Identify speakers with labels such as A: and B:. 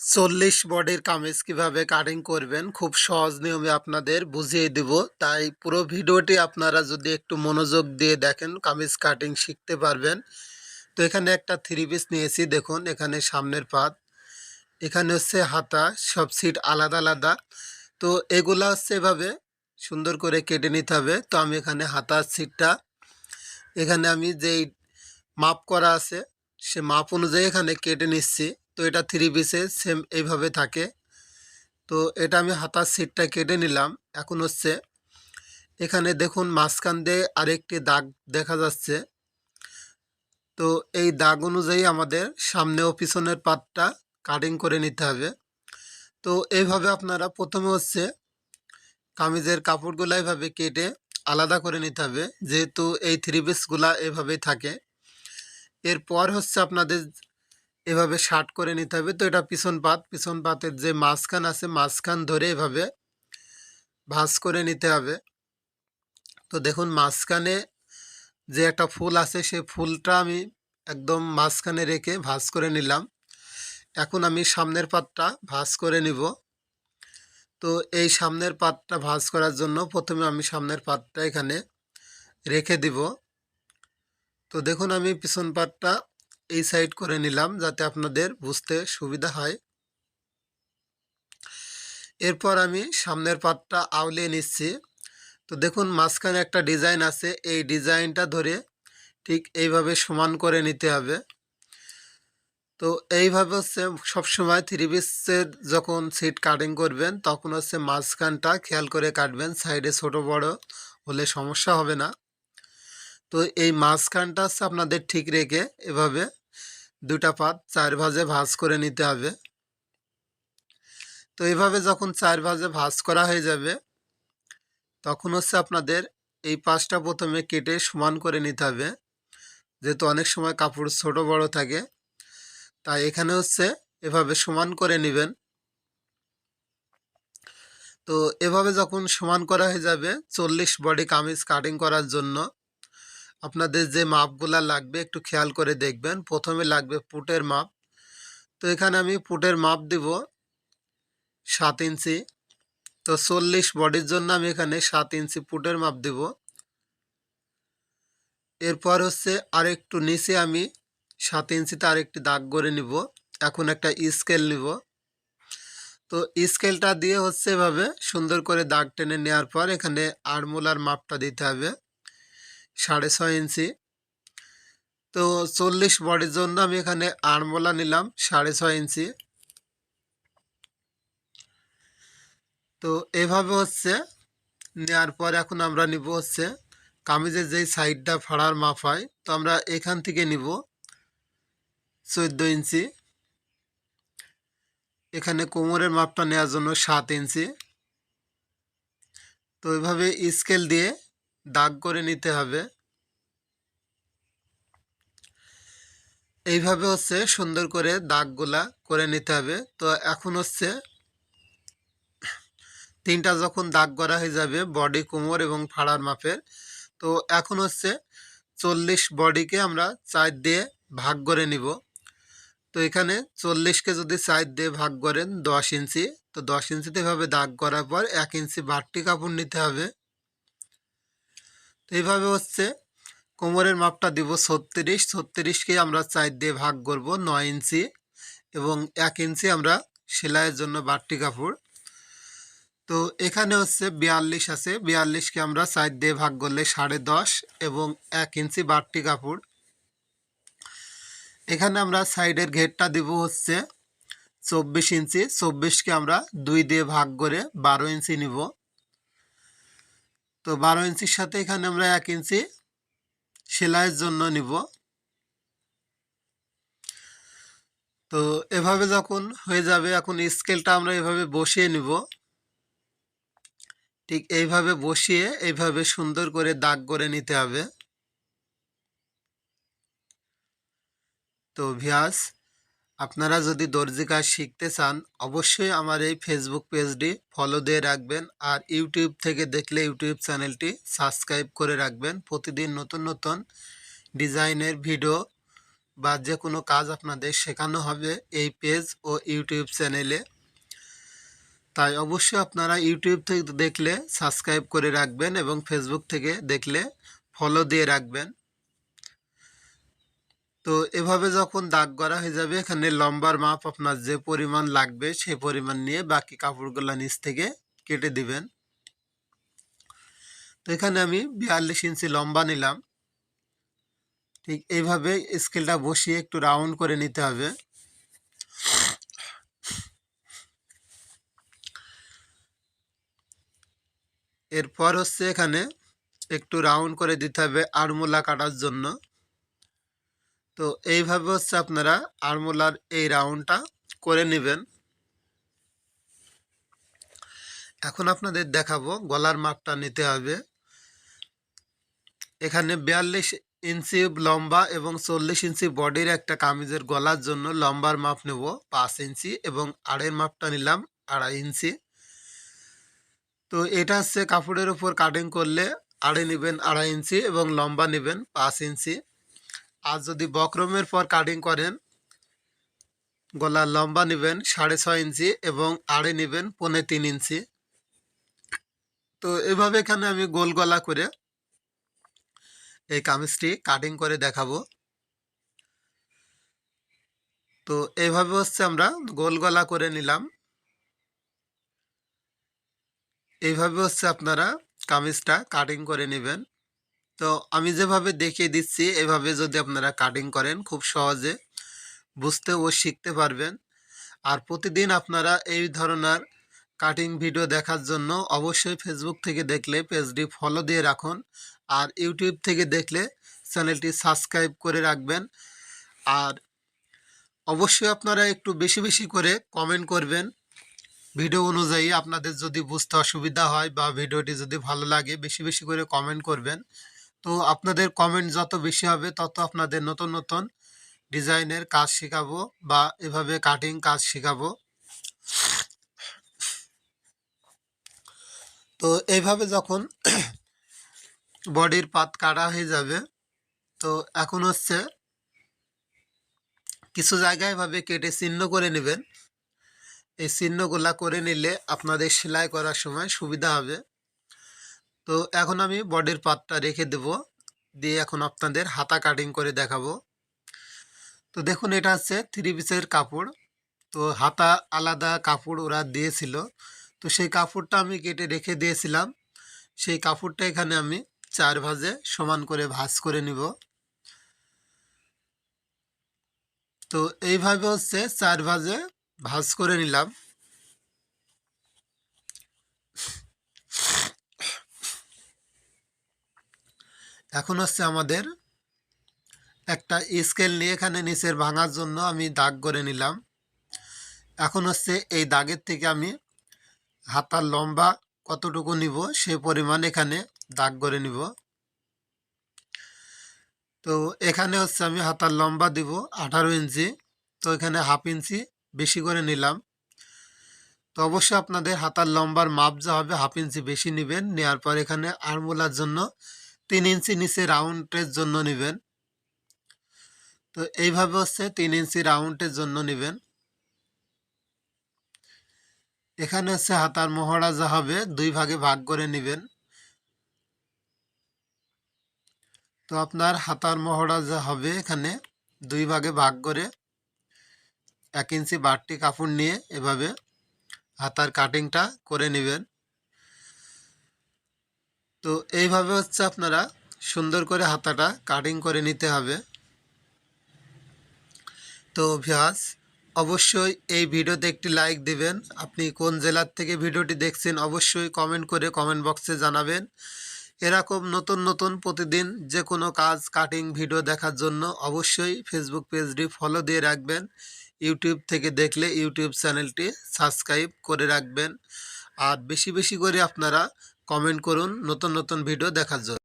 A: চল্লিশ বডির কামিজ কীভাবে কাটিং করবেন, খুব সহজ নিয়মে আপনাদের বুঝিয়ে দিব। তাই পুরো ভিডিওটি আপনারা যদি একটু মনোযোগ দিয়ে দেখেন, কামিজ কাটিং শিখতে পারবেন। তো এখানে একটা থ্রি পিস নিয়েছি, দেখুন এখানে সামনের পাত, এখানে হচ্ছে হাতা, সব সিট আলাদা আলাদা। তো এগুলা হচ্ছে এভাবে সুন্দর করে কেটে নিতে হবে। তো আমি এখানে হাতার সিটটা এখানে আমি যেই মাপ করা আছে, সে মাপ অনুযায়ী এখানে কেটে নিচ্ছি। তো এটা থ্রি পিসে সেম এইভাবে থাকে। তো এটা আমি হাতার সিটটা কেটে নিলাম। এখন হচ্ছে এখানে দেখুন মাঝখান দিয়ে আরেকটি দাগ দেখা যাচ্ছে। তো এই দাগ অনুযায়ী আমাদের সামনে ও পিছনের পাতটা কাটিং করে নিতে হবে। তো এইভাবে আপনারা প্রথমে হচ্ছে কামিজের কাপড়গুলো এভাবে কেটে আলাদা করে নিতে হবে। যেহেতু এই থ্রি পিসগুলা এভাবেই থাকে। এরপর হচ্ছে আপনাদের এভাবে শার্ট করে নিতে হবে। তো এটা পিছন পাত, পিছন পাতের যে মাঝখান আছে, মাঝখান ধরে এভাবে ভাঁজ করে নিতে হবে। তো দেখুন, মাঝখানে যে একটা ফুল আছে সেই ফুলটা আমি একদম মাঝখানে রেখে ভাঁজ করে নিলাম। এখন আমি সামনের পাতটা ভাঁজ করে নিব। তো এই সামনের পাতটা ভাঁজ করার জন্য প্রথমে আমি সামনের পাতটা এখানে রেখে দিব। তো দেখুন, আমি পিছন পাতটা এই সাইড করে নিলাম যাতে আপনাদের বুঝতে সুবিধা হয়। এরপর আমি সামনের পাতটা আউলিয়ে নিচ্ছি। তো দেখুন, মাঝখানে একটা ডিজাইন আছে। এই ডিজাইনটা ধরে ঠিক এইভাবে সমান করে নিতে হবে। তো এইভাবে হচ্ছে সবসময় থ্রি পিসের যখন সিট কাটিং করবেন, তখন হচ্ছে মাঝখানটা খেয়াল করে কাটবেন। সাইডে ছোট বড় হলে সমস্যা হবে না। তো এই মাঝখানটা হচ্ছে আপনাদের ঠিক রেখে এভাবে দুটা পাত চার ভাজে ভাজ করে নিতে হবে। তো এইভাবে যখন চার ভাজে ভাজ করা হয়ে যাবে, তখন হচ্ছে আপনাদের এই পাশটা প্রথমে কেটে সমান করে নিতে হবে। যেহেতু অনেক সময় কাপড় ছোট বড় থাকে, তাই এখানে হচ্ছে এভাবে সমান করে নেবেন। তো এভাবে যখন সমান করা হয়ে যাবে, চল্লিশ বডি কামিজ কাটিং করার জন্য আপনাদের যে মাপগুলা লাগবে একটু খেয়াল করে দেখবেন। প্রথমে লাগবে পুটের মাপ। তো এখানে আমি পুটের মাপ দিব সাত ইঞ্চি। তো চল্লিশ বডির জন্য আমি এখানে সাত ইঞ্চি পুটের মাপ দিব। এরপর হচ্ছে আরেকটু নিচে আমি সাত ইঞ্চিতে আরেকটি দাগ করে নিব। এখন একটা স্কেল নিব। তো স্কেলটা দিয়ে হচ্ছে এভাবে সুন্দর করে দাগ টেনে নেওয়ার পর এখানে আড়মোলার মাপটা দিতে হবে। সাড়ে ছয় ইঞ্চি। তো চল্লিশ বডির জন্য আমি এখানে আড়মোলা নিলাম সাড়ে ছয় ইঞ্চি। তো এভাবে হচ্ছে নেওয়ার পর এখন আমরা নিব হচ্ছে কামিজের যেই সাইডটা ফাড়ার মাপ হয়, তো আমরা এখান থেকে নিব চোদ্দ ইঞ্চি। এখানে কোমরের মাপটা নেওয়ার জন্য সাত ইঞ্চি। তো এইভাবে স্কেল দিয়ে দাগ করে নিতে হবে। এইভাবে হচ্ছে সুন্দর করে দাগগুলা করে নিতে হবে। তো এখন হচ্ছে তিনটা যখন দাগ করা হয়ে যাবে বডি কোমর এবং ফাড়ার মাপের, তো এখন হচ্ছে চল্লিশ বডিকে আমরা চার দিয়ে ভাগ করে নিব। তো এখানে চল্লিশকে যদি চার দিয়ে ভাগ করেন দশ ইঞ্চি, তো দশ ইঞ্চিতে এভাবে দাগ করার পর এক ইঞ্চি বাড়তি কাপড় নিতে হবে। তো এইভাবে হচ্ছে কোমরের মাপটা দিব ছত্রিশ। ছত্রিশকে আমরা চার দিয়ে ভাগ করব নয় ইঞ্চি এবং এক ইঞ্চি আমরা সেলাইয়ের জন্য বাড়তি কাপড়। তো এখানে হচ্ছে বিয়াল্লিশ আছে। বিয়াল্লিশকে আমরা চার দিয়ে ভাগ করলে সাড়ে দশ এবং এক ইঞ্চি বাড়তি কাপড়। এখানে আমরা সাইডের ঘেরটা দিব হচ্ছে চব্বিশ ইঞ্চি। চব্বিশকে আমরা দুই দিয়ে ভাগ করে বারো ইঞ্চি নিব। তো বারো ইঞ্চির সাথে এখানে আমরা এক ইঞ্চি সেলাইয়ের জন্য নিব। তো এভাবে যখন হয়ে যাবে, এখন স্কেলটা আমরা এভাবে বসিয়ে নিব। ঠিক এইভাবে বসিয়ে এইভাবে সুন্দর করে দাগ করে নিতে হবে। তো ভিয়াস আপনারা যদি দর্জি কাজ শিখতে চান, অবশ্যই আমার এই ফেসবুক পেজটি ফলো দিয়ে রাখবেন আর ইউটিউব থেকে দেখলে ইউটিউব চ্যানেলটি সাবস্ক্রাইব করে রাখবেন। প্রতিদিন নতুন নতুন ডিজাইনের ভিডিও বা যে কোনো কাজ আপনাদের শেখানো হবে এই পেজ ও ইউটিউব চ্যানেলে তাই অবশ্যই আপনারা ইউটিউব থেকে দেখলে সাবস্ক্রাইব করে রাখবেন এবং ফেসবুক থেকে দেখলে ফলো দিয়ে রাখবেন। তো এভাবে যখন দাগ করা হয়ে যাবে, এখানে লম্বার মাপ আপনার যে পরিমাণ লাগবে সেই পরিমাণ নিয়ে বাকি কাপড়গুলো নিচ থেকে কেটে দিবেন। তো এখানে আমি বিয়াল্লিশ ইঞ্চি লম্বা নিলাম। ঠিক এইভাবে স্কেলটা বসিয়ে একটু রাউন্ড করে নিতে হবে। এরপর হচ্ছে এখানে একটু রাউন্ড করে দিতে হবে আড়মোলা কাটার জন্য। তো এইভাবে হচ্ছে আপনারা আড়মোলার এই রাউন্ডটা করে নেবেন। এখন আপনাদের দেখাবো গলার মাপটা নিতে হবে। এখানে বিয়াল্লিশ ইঞ্চি লম্বা এবং চল্লিশ ইঞ্চি বডির একটা কামিজের গলার জন্য লম্বার মাপ নেব, পাঁচ ইঞ্চি এবং আড়ের মাপটা নিলাম আড়াই ইঞ্চি। তো এটা হচ্ছে কাপড়ের উপর কাটিং করলে আড়ে নেবেন আড়াই ইঞ্চি এবং লম্বা নেবেন পাঁচ ইঞ্চি। আর যদি বক্রমের পর কাটিং করেন গলা লম্বা নেবেন সাড়ে ছয় ইঞ্চি এবং আড়ে নেবেন পনে তিন ইঞ্চি। তো এভাবে এখানে আমি গোল গলা করে এই কামিজটি কাটিং করে দেখাবো। তো এইভাবে হচ্ছে আমরা গোল গলা করে নিলাম। এইভাবে হচ্ছে আপনারা কামিজটা কাটিং করে নেবেন। তো আমি যেভাবে দেখিয়ে দিচ্ছি, এভাবে যদি আপনারা কাটিং করেন, খুব সহজে বুঝতে ও শিখতে পারবেন। আর প্রতিদিন আপনারা এই ধরনের কাটিং ভিডিও দেখার জন্য অবশ্যই ফেসবুক থেকে দেখলে পেজটি ফলো দিয়ে রাখুন। আর ইউটিউব থেকে দেখলে চ্যানেলটি সাবস্ক্রাইব করে রাখবেন। আর অবশ্যই আপনারা একটু বেশি বেশি করে কমেন্ট করবেন। ভিডিও অনুযায়ী আপনাদের যদি বুঝতে অসুবিধা হয় বা ভিডিওটি যদি ভালো লাগে, বেশি বেশি করে কমেন্ট করবেন। তো আপনাদের কমেন্ট যত বেশি হবে, তত আপনাদের নতুন নতুন ডিজাইনের কাজ শেখাবো বা এভাবে কাটিং কাজ শেখাবো। তো এইভাবে যখন বডির পাত কাটা হয়ে যাবে, তো এখন হচ্ছে কিছু জায়গায় এভাবে কেটে চিহ্ন করে নেবেন। এই চিহ্নগুলা করে নিলে আপনাদের সেলাই করার সময় সুবিধা হবে। তো এখন আমি বডির পাতটা রেখে দেব। দিয়ে এখন আপনাদের হাতা কাটিং করে দেখাবো। তো দেখুন, এটা হচ্ছে থ্রি পিসের কাপড়। তো হাতা আলাদা কাপড় ওরা দিয়েছিল। তো সেই কাপড়টা আমি কেটে রেখে দিয়েছিলাম। সেই কাপড়টা এখানে আমি চার ভাজে সমান করে ভাজ করে নিব। তো এইভাবে হচ্ছে চার ভাজে ভাজ করে নিলাম। এখন হচ্ছে আমাদের একটা স্কেল নিয়ে এখানে নিচের ভাঙার জন্য আমি দাগ করে নিলাম। এখন হচ্ছে এই দাগের থেকে আমি হাতার লম্বা কতটুকু নিব সে পরিমাণ এখানে দাগ করে নিব। তো এখানে হচ্ছে আমি হাতার লম্বা দিব আঠারো ইঞ্চি, তো এখানে হাফ ইঞ্চি বেশি করে নিলাম। তো অবশ্যই আপনাদের হাতার লম্বার মাপ যা হবে হাফ ইঞ্চি বেশি নেবেন নেওয়ার পর এখানে আড়মোলার জন্য তিন ইঞ্চি নিচে রাউন্ডের জন্য নেবেন। তো এইভাবে হচ্ছে তিন ইঞ্চি রাউন্ডের জন্য নেবেন। এখানে হচ্ছে হাতার মহড়া যা হবে, দুই ভাগে ভাগ করে নেবেন। তো আপনার হাতার মহড়া যা হবে এখানে দুই ভাগে ভাগ করে এক ইঞ্চি বাড়তি কাপড় নিয়ে এভাবে হাতার কাটিংটা করে নেবেন। তো এইভাবে হচ্ছে আপনারা সুন্দর করে হাতাটা কাটিং করে নিতে হবে। তো ভিয়াস অবশ্যই এই ভিডিওতে একটি লাইক দিবেন। আপনি কোন জেলার থেকে ভিডিওটি দেখছেন অবশ্যই কমেন্ট করে কমেন্ট বক্সে জানাবেন। এরকম নতুন নতুন প্রতিদিন যে কোনো কাজ কাটিং ভিডিও দেখার জন্য অবশ্যই ফেসবুক পেজটি ফলো দিয়ে রাখবেন। ইউটিউব থেকে দেখলে ইউটিউব চ্যানেলটি সাবস্ক্রাইব করে রাখবেন। আর বেশি বেশি করে আপনারা কমেন্ট করুন নতুন নতুন ভিডিও দেখার জন্য।